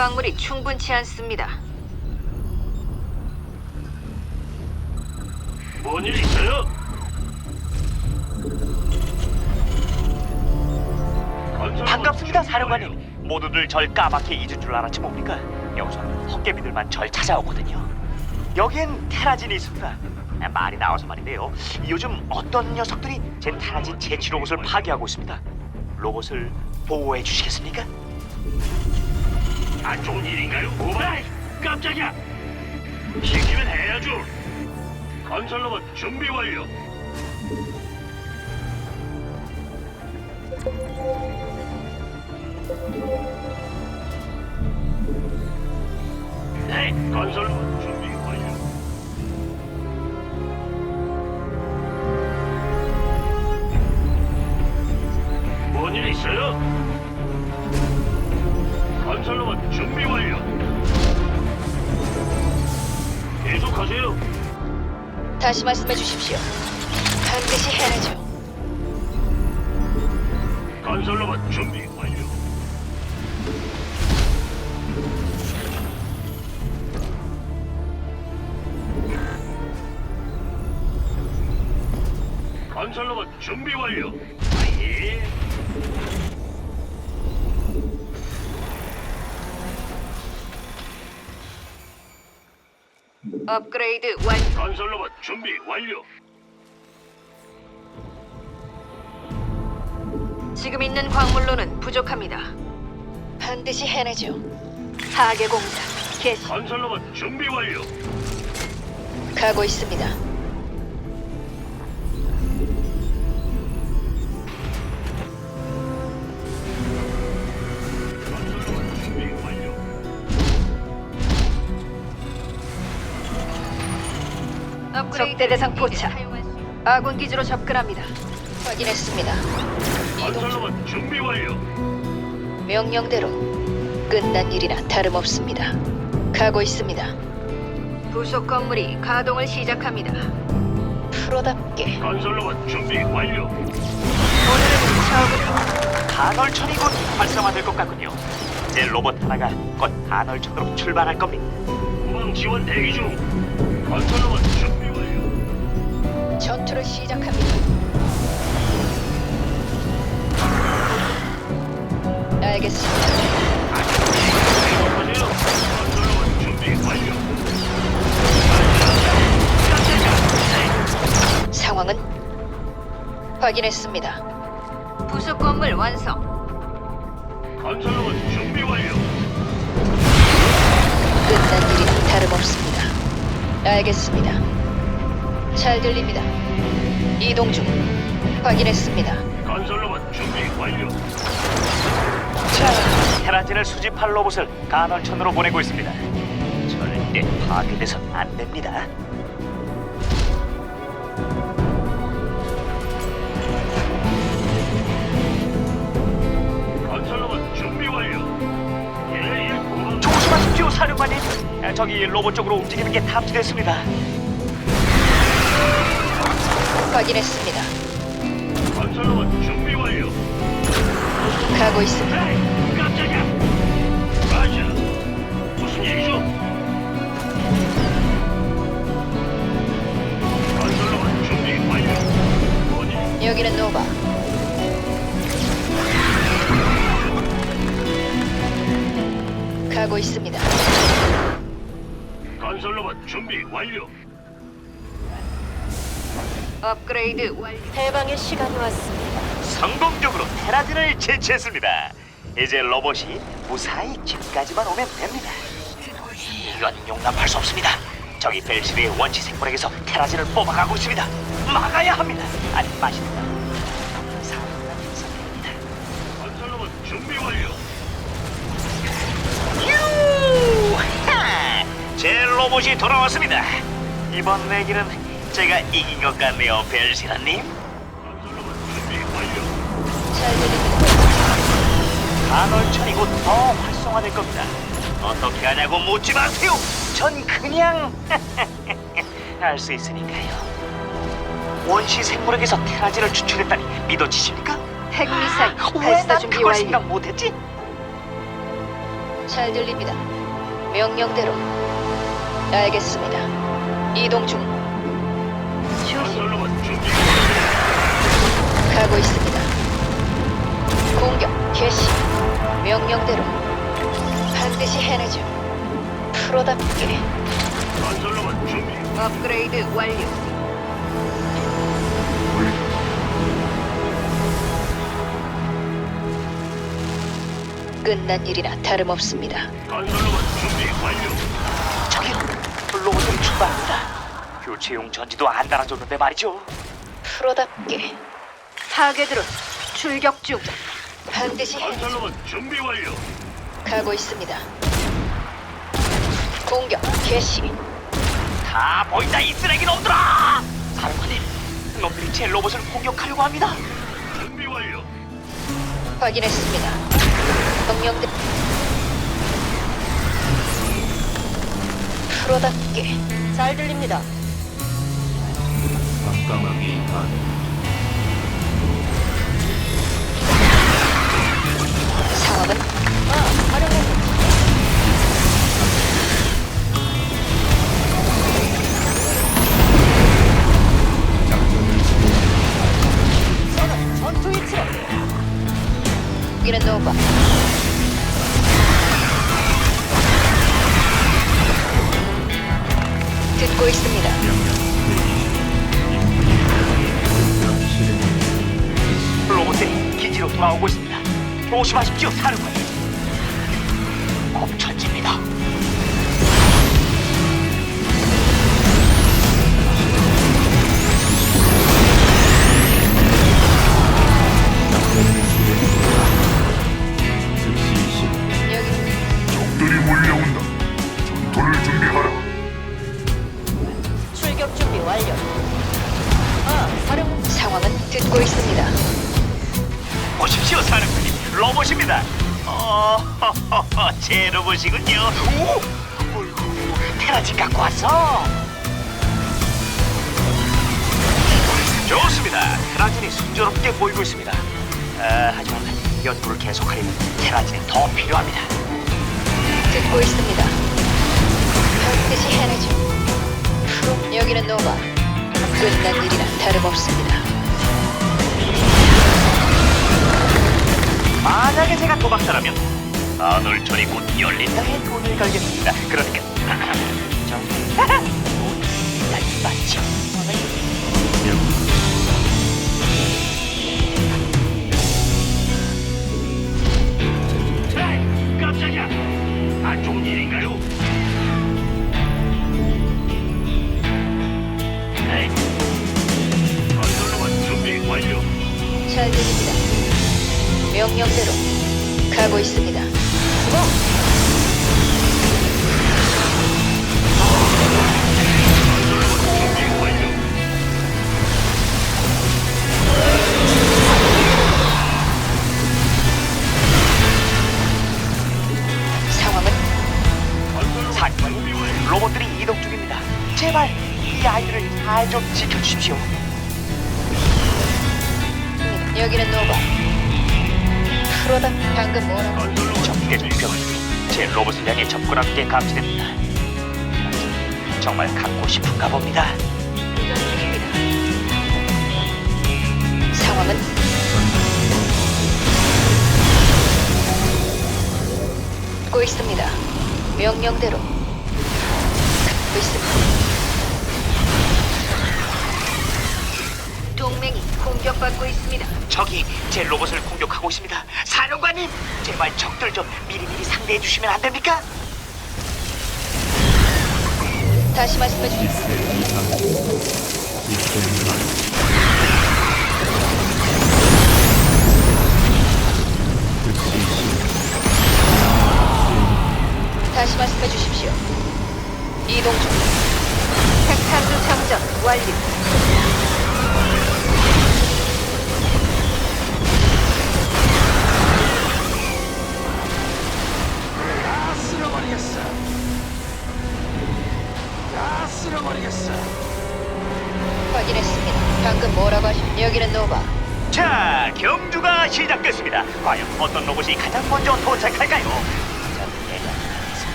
광물이 충분치 않습니다. 뭔 일 있어요? 건설 반갑습니다, 사령관님. 모두들 절 까맣게 잊은 줄 알았지 뭡니까? 여기선 헛개비들만 절 찾아오거든요. 여기엔 테라진이 있습니다. 아, 말이 나와서 말인데요. 요즘 어떤 녀석들이 제 테라진 제치 로봇을 파괴하고 있습니다. 로봇을 보호해 주시겠습니까? 안 좋은 일인가요? 오바이! 깜짝이야! 시키면 해야죠. 건설로봇 준비 완료. 네, 건설로봇 준비 완료. 뭔일 있어요? 준비 완료. 계속하세요. 다시 말씀해 주십시오. 반드시 해내죠. 건설로봇 준비 완료. 건설로봇 준비 완료. 아 예. 업그레이드 완. 건설 로봇 준비 완료. 지금 있는 광물로는 부족합니다. 반드시 해내죠. 파괴 공작 개시 건설 로봇 준비 완료. 가고 있습니다. 적대 대상 포착. 아군 기지로 접근합니다. 확인했습니다. 건설로봇 준비 완료. 명령대로 끝난 일이나 다름없습니다. 가고 있습니다. 부속 건물이 가동을 시작합니다. 프로답게 건설로봇 준비 완료. 오늘은 간헐천이 곧 활성화될 것 같군요. 제 로봇 하나가 곧 간헐천으로 출발할 겁니다. 후방 지원 대기 중. 건설로봇 준비. 전투를 시작합니다. 알겠습니다. 상황은 확인했습니다. 부속 건물 완성. 건설로봇 준비 완료. 끝난 일이나 다름없습니다. 알겠습니다. 잘 들립니다. 이동 중. 확인했습니다. 건설로봇 준비 완료. 자, 테라진을 수집할 로봇을 간헐천으로 보내고 있습니다. 절대 파괴돼선 안 됩니다. 건설로봇 준비 완료. 예, 예, 조심하십시오, 사령관님. 아, 저기 로봇 쪽으로 움직이는 게 탐지됐습니다. 확인했습니다. 건설로봇 준비 완료. 가고 있습니다. 에이, 깜짝이야. 맞아. 무슨 일이죠? 건설로봇 준비 완료. 뭐니? 여기는 노바. 가고 있습니다. 건설로봇 준비 완료. 업그레이드 완료. 해방의 시간이 왔습니다. 성공적으로 테라진을 제치했습니다. 이제 로봇이 무사히 집까지만 오면 됩니다. 이건 용납할 수 없습니다. 저기 벨시르의 원시 생물에게서 테라진을 뽑아가고 있습니다. 막아야 합니다. 아니 마십니다. 사람만 선택입니다. 건설로봇 준비 완료. 유 하! 제 로봇이 돌아왔습니다. 이번 내기는 제가 이긴 것 같네요, 벨시라님. 완료. 잘 들립니다. 간헐천이 곧더 활성화될 겁니다. 어떻게 하냐고 묻지 마세요. 전 그냥 알수 있으니까요. 원시 생물에게서 테라진을 추출했다니 믿어지십니까? 핵미사일 왜 발사 난 준비 그걸 완료. 생각 못했지? 잘 들립니다. 명령대로. 알겠습니다. 이동 중. 준비 가고 있습니다. 공격 개시. 명령대로. 반드시 해내죠. 프로답게. 준비 업그레이드 완료. 끝난 일이나 다름없습니다. 건설로봇 준비 완료 저기 로봇들이 출발합니다. 교체용 전지도 안 달아줬는데 말이죠. 프로답게. 타겟으로 출격 중. 반드시 해. 건설로봇 준비 완료 가고 있습니다. 공격 개시. 다 보인다 이 쓰레기 놈들아! 사령관님, 놈들이 제 로봇을 공격하려고 합니다. 준비 완료 확인했습니다. 명령대. 프로답게. 잘 들립니다. 깜깜하게 다. 작전을 전투 위치로. 여기는 노바. 듣고 있습니다. 돌아오고 있습니다. 조심하십시오, 사령관님. 좋습니다. 테라진이 순조롭게 보이고 있습니다. 아, 하지만 연구를 계속하려면 테라진이 더 필요합니다. 듣고 있습니다. 반드시 해내죠. 여기는 노바. 끝난 일이나 다름없습니다. 만약에 제가 도박사라면 아놀촌이 곧 열린다에 돈을 걸겠습니다. 그러니까 깜짝이야 안 좋은 일인가요? 에이, 건설로봇 준비 완료 잘 들립니다. 명령대로 가고 있습니다. 여기는 노바. 프로다 방금 뭐라고? 적의 병을들이 제 로봇을 향해 게 감지됩니다. 정말 갖고 싶은가 봅니다. 상황은 듣고 있습니다. 명령대로 듣고 있습니다. 동맹이 공격받고 있습니다. 적이 제 로봇을 공격하고 있습니다. 사령관님, 제발 적들 좀 미리미리 상대해 주시면 안 됩니까? 다시 말씀해 주십시오. 다시 말씀해 주십시오. 이동 중. 핵탄두 장전 완료. 버리겠어. 확인했습니다. 방금 뭐라고 하신 여기는 노바. 자, 경주가 시작됐습니다. 과연 어떤 로봇이 가장 먼저 도착할까요?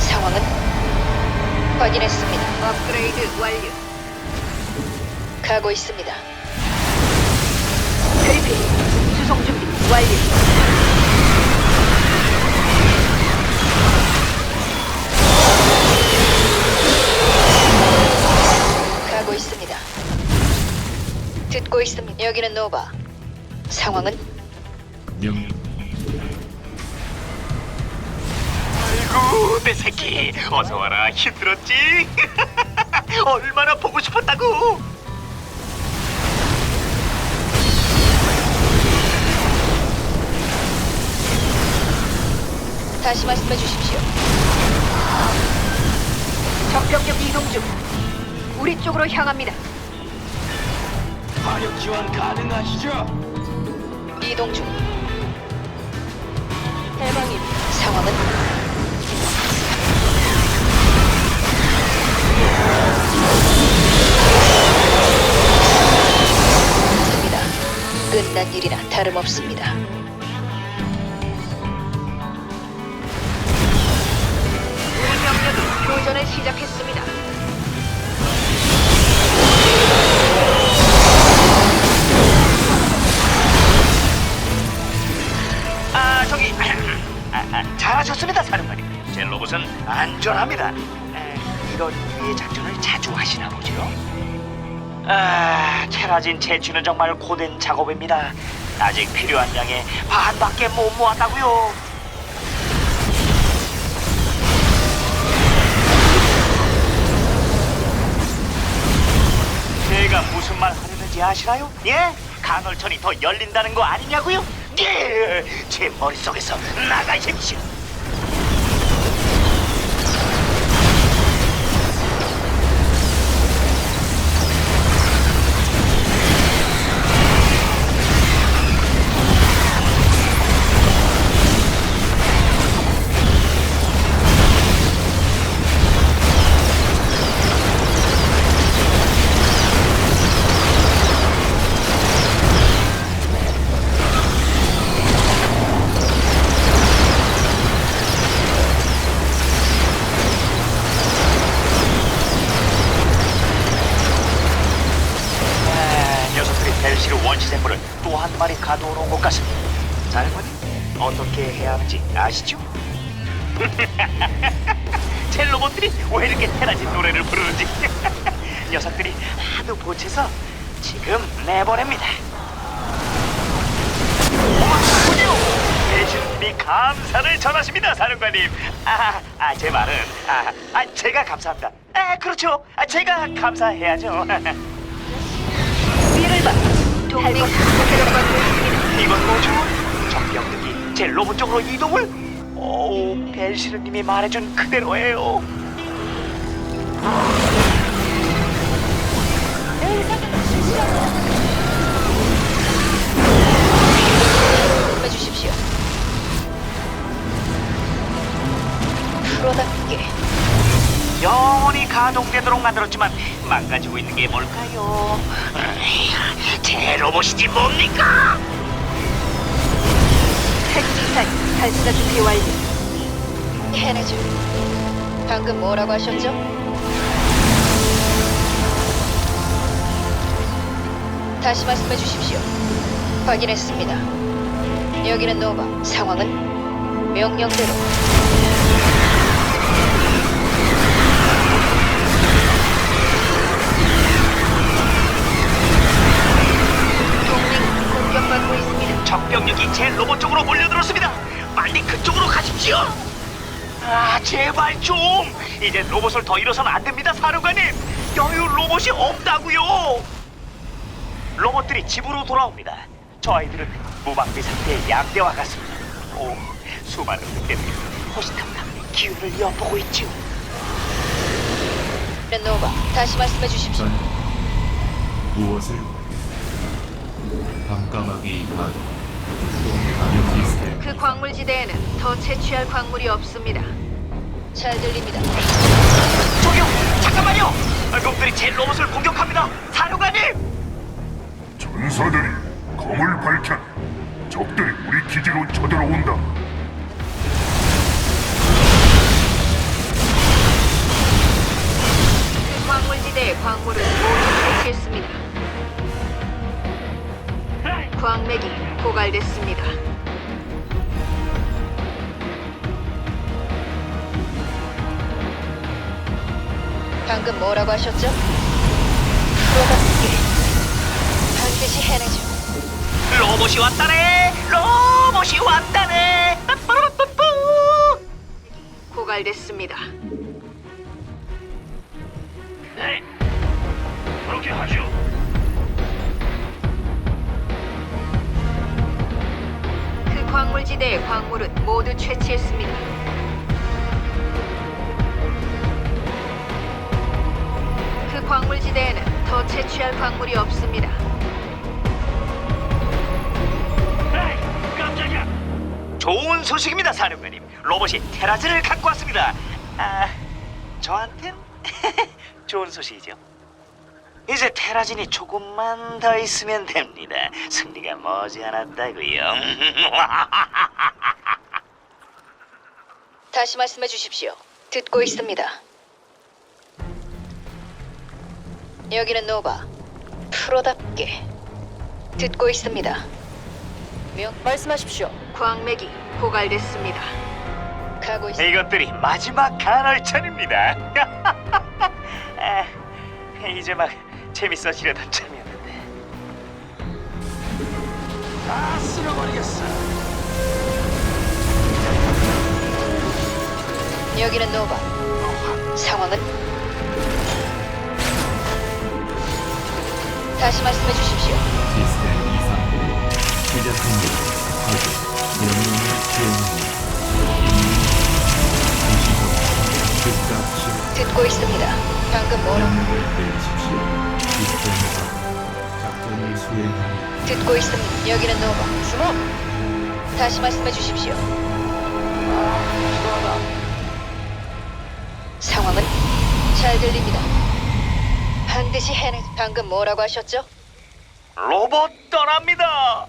상황은 확인했습니다. 업그레이드 완료. 가고 있습니다. 그리핀 수송 준비 완료. 듣고 있습니다. 여기는 노바. 상황은 명 아이고 내 새끼 어서 와라 힘들었지? 얼마나 보고 싶었다고 다시 말씀해 주십시오. 적병력 이동 중. 우리 쪽으로 향합니다. 화력 지원 가능하시죠? 이동 중. 해방입. 상황은 입니다. 끝난 일이나 다름없습니다. 우리 병력이 교전을 시작했습니다. 안전합니다 에, 이런 류의 작전을 자주 하시나 보죠? 아 테라진 채취는 정말 고된 작업입니다 아직 필요한 양의 반밖에 못 모았다고요 제가 무슨 말 하려는지 아시나요? 예? 간헐천이 더 열린다는 거 아니냐고요? 예! 제 머릿속에서 나가십시오. 벨시르 원시 생물을 또 한 마리 가둬놓은 것 같습니다. 사령관님, 어떻게 해야 하는지 아시죠? 제 로봇들이 왜 이렇게 테라진 노래를 부르는지 녀석들이 하도 보채서 지금 내보냅니다. 고맙군요. 대신님이 감사를 전하십니다, 사령관님. 아, 아, 제 말은 아, 아, 제가 감사합니다. 아, 그렇죠. 아, 제가 감사해야죠. 동맹. 이건 뭐죠? 적병력이 제 로봇 쪽으로 이동을? 오, 벨시르님이 말해준 그대로예요. 해주십시오. 프로답게 영원히 가동되도록 만들었지만 망가지고 있는 게 뭘까요? 제 로봇이지 뭡니까? 핵미사일 발사 준비 완료. 해내죠. 방금 뭐라고 하셨죠? 다시 말씀해 주십시오. 확인했습니다. 여기는 노바. 상황은 명령대로. 적병력이 제 로봇 쪽으로 몰려들었습니다. 빨리 그쪽으로 가십시오. 아, 제발 좀. 이제 로봇을 더 잃어서는 안 됩니다, 사령관님. 여유 로봇이 없다고요. 로봇들이 집으로 돌아옵니다. 저 아이들은 무방비 상태의 양대와 같습니다. 오, 수많은 늑대들이 호시탐탐 기회를 엿보고 있지요. 노바. 다시 말씀해 주십시오. 전 무엇을 밤까마귀 만 감염 시스템 그 광물지대에는 더 채취할 광물이 없습니다. 잘 들립니다. 저기 잠깐만요. 놈들이 제 로봇을 공격합니다. 사령관님. 전사들이 검을 밝혀 적들이 우리 기지로 쳐들어온다. 그 광물지대의 광물을 모두 채취했습니다. 광맥이 고갈됐습니다. 방금 뭐라고 하셨죠? 프로답게 반드시 해내죠. 로봇이 왔다네. 로봇이 왔다네. 빠빠라빠빠. 고갈됐습니다. 네. 그렇게 하죠. 광물지대의 광물은 모두 채취했습니다. 그 광물지대에는 더 채취할 광물이 없습니다. 에이, 깜짝이야. 좋은 소식입니다, 사령관님. 로봇이 테라즈를 갖고 왔습니다. 아, 저한텐 좋은 소식이죠. 이제 테라진이 조금만 더 있으면 됩니다. 승리가 머지않았다고요. 다시 말씀해 주십시오. 듣고 있습니다. 여기는 노바. 프로답게 듣고 있습니다. 명 말씀하십시오. 광맥이 고갈됐습니다. 가고 있습니다. 이것들이 마지막 간헐천입니다. 아, 이제 막 재밌어지려던 참이었는데. 다 쓸어버리겠어. 여기는 노바. 상황은 다시 말씀해 주십시오. 시스템 이상 휴대폰으로 확인 명령을 수행합니다 임무 즉각 실행 듣고 있습니다. 방금 뭐라고 명령을 내리십시오 시스템 작전을 듣고 있습니다. 여기는 노바. 주목. 다시 말씀해 주십시오. 상황은 잘 들립니다. 반드시 해내. 방금 뭐라고 하셨죠? 로봇 떠납니다.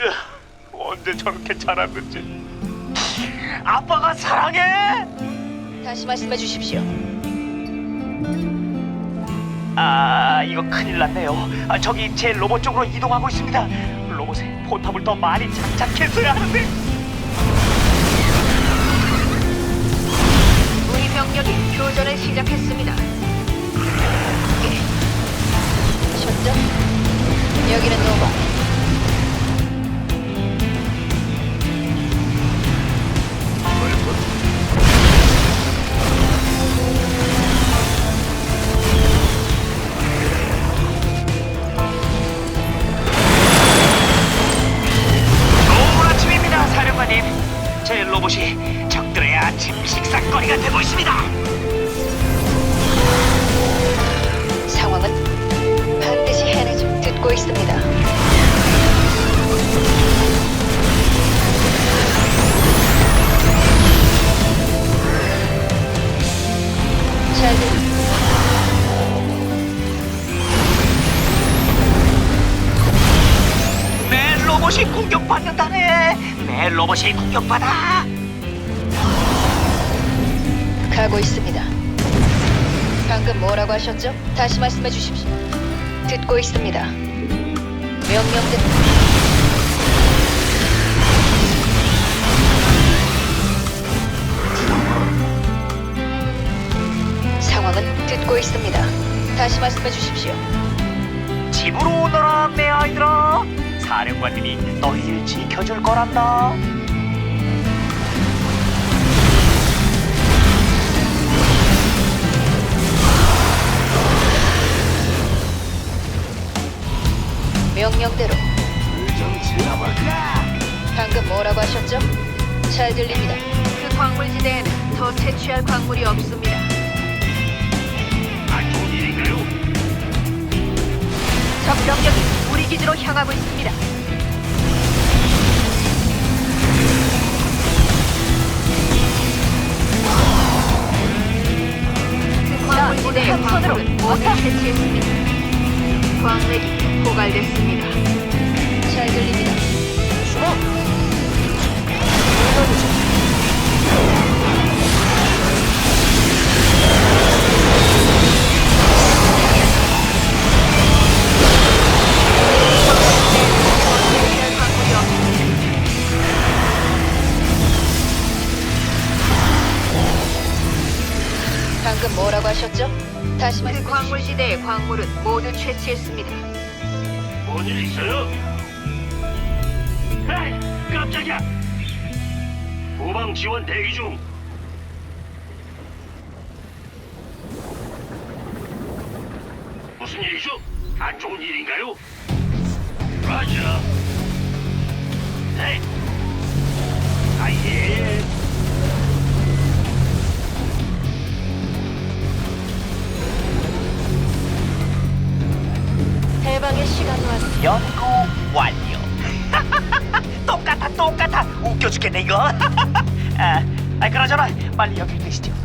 으, 언제 저렇게 자랐는지. 아빠가 사랑해. 다시 말씀해 주십시오. 아, 이거 큰일 났네요. 아, 저기 제 로봇 쪽으로 이동하고 있습니다. 로봇에 포탑을 더 많이 장착했어야 하는데. 우리 병력이 교전을 시작했습니다. 예. 하셨죠? 여기는 노바. 로봇이 공격받는다네. 내 로봇이 공격받아. 가고 있습니다. 방금 뭐라고 하셨죠? 다시 말씀해 주십시오. 듣고 있습니다. 명령대로 상황은 듣고 있습니다. 다시 말씀해 주십시오. 집으로 오너라, 내 아이들아. 사령관님이 너희를 지켜줄 거란다. 명령대로. 방금 뭐라고 하셨죠? 잘 들립니다. 그 광물지대에는 더 채취할 광물이 없습니다. 안 좋은 일인가요? 적 병력이 우리 기지로 향하고 있습니다. 그 광물지대의 광물은 모두 채취했습니다. 광맥이 고갈됐습니다. 잘 들립니다. 말씀하신 채취했습니다. 뭔 일 있어요? 에이, 깜짝이야. 후방 지원 대기 중. 무슨 일이죠? 안 좋은 일인가요? 라자. 네. 똑같